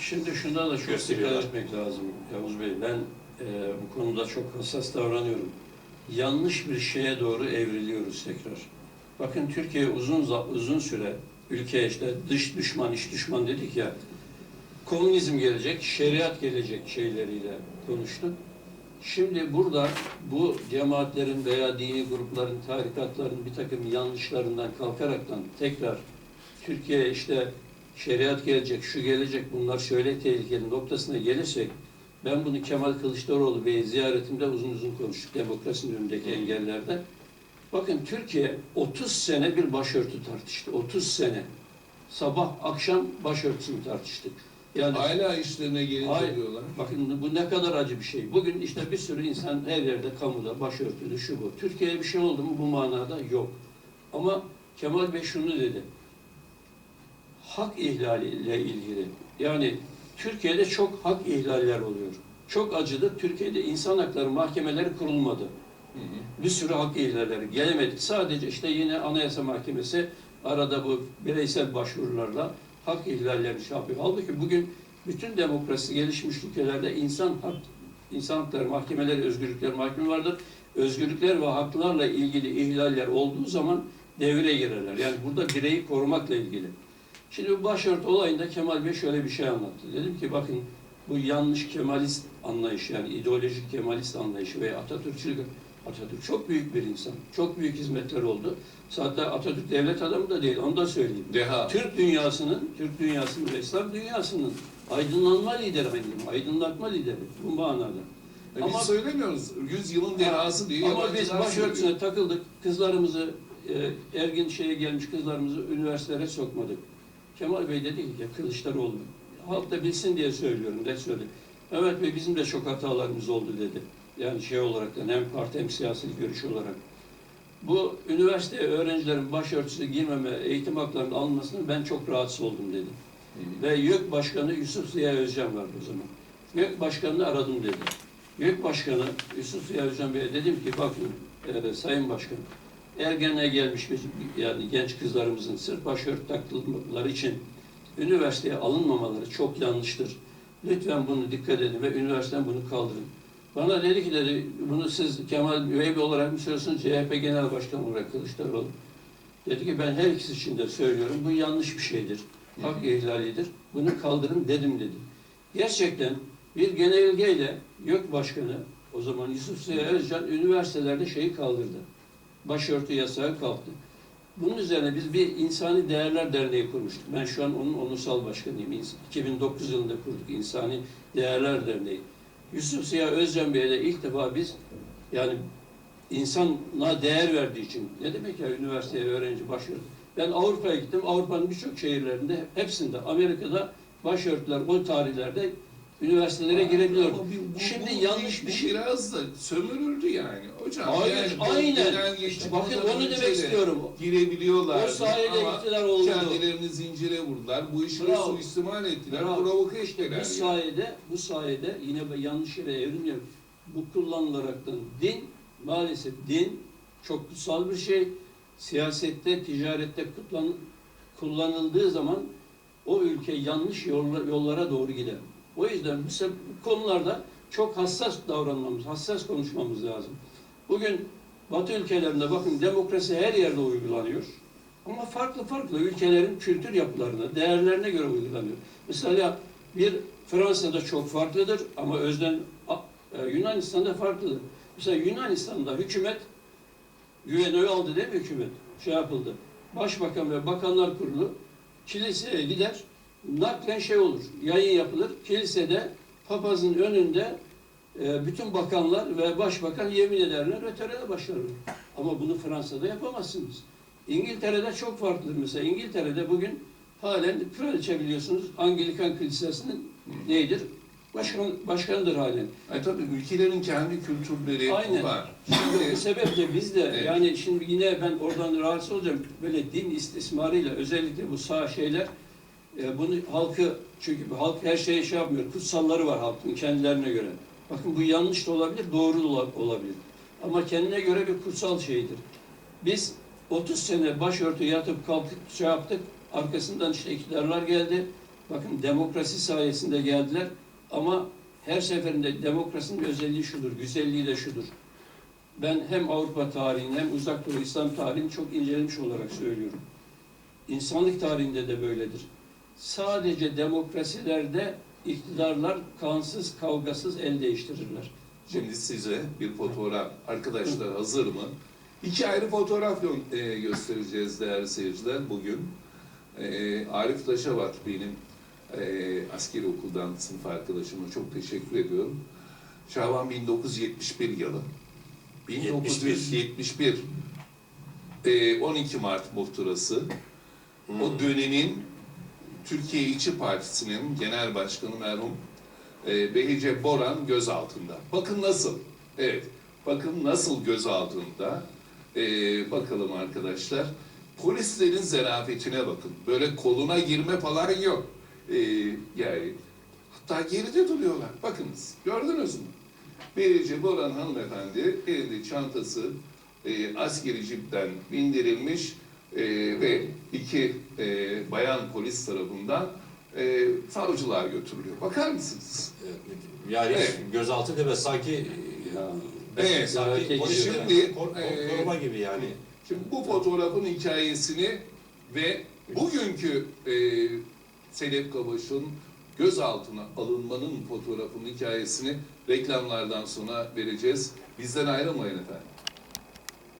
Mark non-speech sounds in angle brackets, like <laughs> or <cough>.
Şimdi şuna da çok dikkat etmek lazım Yavuz Bey. Ben e, bu konuda çok hassas davranıyorum. Yanlış bir şeye doğru evriliyoruz tekrar. Bakın Türkiye uzun uzun süre ülkeye işte dış düşman, iç düşman dedik ya. Komünizm gelecek, şeriat gelecek şeyleriyle konuştuk. Şimdi burada bu cemaatlerin veya dini grupların, tarikatların bir takım yanlışlarından kalkaraktan tekrar Türkiye işte şeriat gelecek, şu gelecek, bunlar şöyle tehlikeli noktasına gelirsek ben bunu Kemal Kılıçdaroğlu Bey'i ziyaretimde uzun uzun konuştuk demokrasinin önündeki engellerde. Bakın Türkiye 30 sene bir başörtü tartıştı. 30 sene. Sabah akşam başörtüsünü tartıştık. Yani Hala işlerine gelince Hayır. diyorlar. Bakın bu ne kadar acı bir şey. Bugün işte bir sürü insan her yerde kamuda başörtülü şu bu. Türkiye'ye bir şey oldu mu bu manada yok. Ama Kemal Bey şunu dedi. Hak ihlaliyle ilgili. Yani Türkiye'de çok hak ihlaller oluyor. Çok acıdır. Türkiye'de insan hakları mahkemeleri kurulmadı. Hı hı. Bir sürü hak ihlalleri gelemedik. Sadece işte yine Anayasa Mahkemesi arada bu bireysel başvurularla hak ihlallerini şey yapıyor. Halbuki bugün bütün demokrasi gelişmiş ülkelerde insan hak, insan hakları mahkemeleri, özgürlükler mahkeme vardır. Özgürlükler ve haklarla ilgili ihlaller olduğu zaman devreye girerler. Yani burada bireyi korumakla ilgili. Şimdi bu başörtü olayında Kemal Bey şöyle bir şey anlattı. Dedim ki bakın bu yanlış Kemalist anlayış yani ideolojik Kemalist anlayışı veya Atatürkçülük Atatürk çok büyük bir insan. Çok büyük hizmetler oldu. Zaten Atatürk devlet adamı da değil, onu da söyleyeyim. Deha. Türk dünyasının, Türk dünyasının ve İslam dünyasının aydınlanma lideri benim, aydınlatma lideri bu manada. E Ama- biz söylemiyoruz. Yüzyılın dehası diye Ama biz başörtüsüne takıldık, kızlarımızı, e, ergin şeye gelmiş kızlarımızı üniversitelere sokmadık. Kemal Bey dedi ki Kılıçdaroğlu, halk da bilsin diye söylüyorum, de söyledi. Evet Bey bizim de çok hatalarımız oldu dedi. Yani şey olarak da hem parti hem siyasi görüş olarak. Bu üniversite öğrencilerin başörtüsü girmeme, eğitim haklarının alınmasını ben çok rahatsız oldum dedi. Hı. Ve YÖK Başkanı Yusuf Ziya Özcan vardı o zaman. YÖK Başkanı'nı aradım dedi. YÖK Başkanı Yusuf Ziya Özcan Bey'e dedim ki bakın e, Sayın Başkan ergenliğe gelmiş yani genç kızlarımızın sırf başörtü takılmaları için üniversiteye alınmamaları çok yanlıştır. Lütfen bunu dikkat edin ve üniversiteden bunu kaldırın. Bana dedi ki dedi bunu siz Kemal Bey olarak mı söylüyorsunuz CHP Genel Başkanı olarak Kılıçdaroğlu. Dedi ki ben her ikisi için de söylüyorum bu yanlış bir şeydir. Hak ihlalidir. Bunu kaldırın dedim dedi. Gerçekten bir genelgeyle YÖK Başkanı o zaman Yusuf Ziya Özcan üniversitelerde şeyi kaldırdı. Başörtü yasağı kalktı. Bunun üzerine biz bir İnsani Değerler Derneği kurmuştuk. Ben şu an onun onursal başkanıyım. İns- 2009 yılında kurduk İnsani Değerler Derneği. Yusuf Ziya Özcan Bey'le ilk defa biz yani insana değer verdiği için ne demek ya üniversiteye öğrenci başörtü. Ben Avrupa'ya gittim. Avrupa'nın birçok şehirlerinde hepsinde Amerika'da başörtüler o tarihlerde üniversitelere girebiliyor. Bu- Şimdi bu- yanlış bir şey. biraz da sömürüldü yani. Hocam Hayır, yani aynen. Bakın onu demek de istiyorum. Girebiliyorlar. O sayede iktidar oldu. kendilerini zincire vurdular. Bu işi Bravo. suistimal ettiler. Bravo. Provoke ettiler. bu yani. sayede, bu sayede yine yanlış yere evrilmiyor. Bu kullanılaraktan din, maalesef din çok kutsal bir şey. Siyasette, ticarette kutlan, kullanıldığı zaman o ülke yanlış yolla- yollara doğru gider. O yüzden seb- bu konularda çok hassas davranmamız, hassas konuşmamız lazım. Bugün Batı ülkelerinde bakın demokrasi her yerde uygulanıyor. Ama farklı farklı ülkelerin kültür yapılarına, değerlerine göre uygulanıyor. Mesela bir Fransa'da çok farklıdır ama özden e, Yunanistan'da farklıdır. Mesela Yunanistan'da hükümet güvenoyu aldı değil mi hükümet? Şey yapıldı. Başbakan ve Bakanlar Kurulu kiliseye gider, naklen şey olur, yayın yapılır. Kilisede papazın önünde e, bütün bakanlar ve başbakan yemin ederler ve törene başlarlar. Ama bunu Fransa'da yapamazsınız. İngiltere'de çok farklıdır mesela. İngiltere'de bugün halen kraliçe biliyorsunuz Anglikan Kilisesi'nin neydir? Başkan, başkanıdır halen. Ay tabii ülkelerin kendi kültürleri Aynen. var. Şimdi <laughs> sebeple biz de Evet. yani şimdi yine ben oradan rahatsız olacağım. Böyle din istismarıyla özellikle bu sağ şeyler e, bunu halkı çünkü halk her şeye şey yapmıyor. Kutsalları var halkın kendilerine göre. Bakın bu yanlış da olabilir, doğru da ola- olabilir. Ama kendine göre bir kutsal şeydir. Biz 30 sene başörtü yatıp kalkıp şey yaptık. Arkasından işte iktidarlar geldi. Bakın demokrasi sayesinde geldiler ama her seferinde demokrasinin özelliği şudur, güzelliği de şudur. Ben hem Avrupa tarihini hem Uzak Doğu İslam tarihini çok incelemiş olarak söylüyorum. İnsanlık tarihinde de böyledir. Sadece demokrasilerde iktidarlar kansız, kavgasız el değiştirirler. Şimdi size bir fotoğraf. Arkadaşlar hazır mı? İki ayrı fotoğraf e, göstereceğiz değerli seyirciler bugün. E, Arif Taşavat benim e, askeri okuldan sınıf arkadaşıma çok teşekkür ediyorum. Şaban 1971 yılı. 1971 e, 12 Mart muhtırası. O dönemin Türkiye İşçi Partisi'nin genel başkanı merhum e, Behice Boran gözaltında. Bakın nasıl? Evet. Bakın nasıl gözaltında. E, bakalım arkadaşlar. Polislerin zarafetine bakın. Böyle koluna girme falan yok. E, yani hatta geride duruyorlar. Bakınız. Gördünüz mü? Behice Boran hanımefendi elinde çantası e, askeri cipten bindirilmiş e, ve iki e, bayan polis tarafından e, savcılığa götürülüyor. Bakar mısınız? Yani Evet. gözaltı deme sanki Ya, Evet, sanki polis şimdi, kor, e, koruma gibi yani. Şimdi bu fotoğrafın hikayesini ve bugünkü e, Sedef Kabaş'ın gözaltına alınmanın fotoğrafının hikayesini reklamlardan sonra vereceğiz. Bizden ayrılmayın efendim.